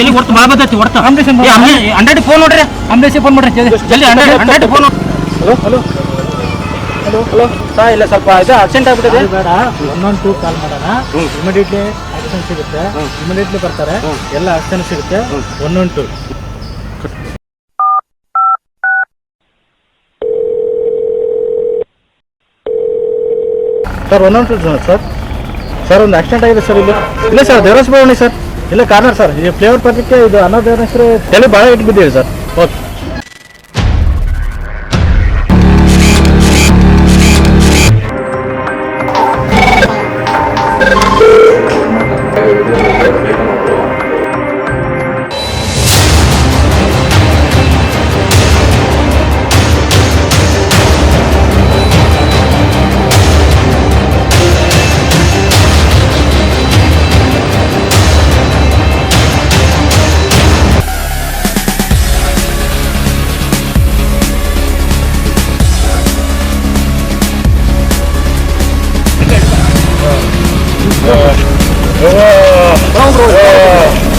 ಎಲ್ಲಿ ಹೊರ್ತು? ಭಾಳ ಬರ್ತೈತಿ ಹೊರ್ತು? ಹಂಡ್ರೆಡ್ ಫೋನ್ ನೋಡ್ರಿ. ಅಂಬ್ರೆಸಿ ಫೋನ್ ಮಾಡ್ರಿ. ಜಲ್ದಿ. ಜಲ್ದಿ hundred hundred phone hello hello. Hello hello. ಸಾ ಇಲ್ಲ ಸ್ವಲ್ಪ ಇದು ಅರ್ಜೆಂಟ್ ಆಗ್ಬಿಟ್ಟಿದೆ. ಬೇಡ ಒನ್ ಟೂ ಕಾಲ್ ಮಾಡೋಣ. ಇಮಿಡಿಯೇಟ್ಲಿ ಆಕ್ಷನ್ ಸಿಗುತ್ತೆ. ಇಮಿಡಿಯೇಟ್ಲಿ ಬರ್ತಾರೆ. ಎಲ್ಲ ಆಕ್ಷನ್ ಸಿಗುತ್ತೆ. One one two sir one one two sir sir ಒಂದು ಆಕ್ಸಿಡೆಂಟ್ ಆಗಿದೆ ಸರ್ ಇಲ್ಲಿ. ಇಲ್ಲ ಸರ್ ದೇವರಾಜ್ ಭವನಿ ಸರ್. ಇಲ್ಲ ಕಾರ್ನರ್ ಸರ್ ಈ ಫ್ಲೇವರ್ ಪರ್ಲಿಕ್ಕೆ ಇದು ಅನ್ನೋ ದೇವರ ಹೆಸರು ತಲೆ ಭಾಳ ಇಟ್ಬಿದ್ದೀವಿ ಸರ್ ಓಕೆ 와. 와. 브라운 들어오고.